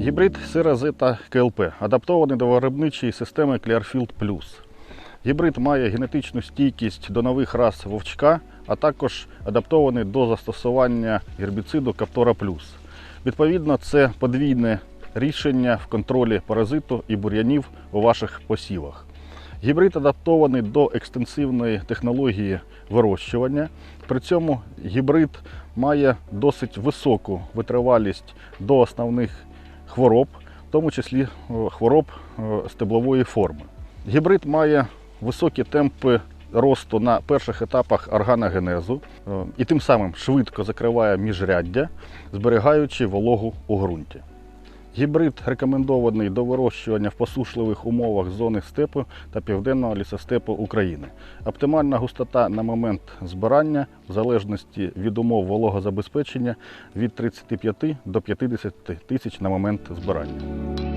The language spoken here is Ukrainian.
Гібрид сира КЛП адаптований до виробничої системи Clearfield Plus. Гібрид має генетичну стійкість до нових рас вовчка, а також адаптований до застосування гербіциду Каптора Плюс. Відповідно, це подвійне рішення в контролі паразиту і бур'янів у ваших посівах. Гібрид адаптований до екстенсивної технології вирощування. При цьому гібрид має досить високу витривалість до основних хвороб, в тому числі е, хвороб е, стеблової форми. Гібрид має високі темпи росту на перших етапах органогенезу е, і тим самим швидко закриває міжряддя, зберігаючи вологу у ґрунті. Гібрид рекомендований до вирощування в посушливих умовах зони степу та південного лісостепу України. Оптимальна густота на момент збирання, в залежності від умов вологозабезпечення, від 35 до 50 тисяч на момент збирання.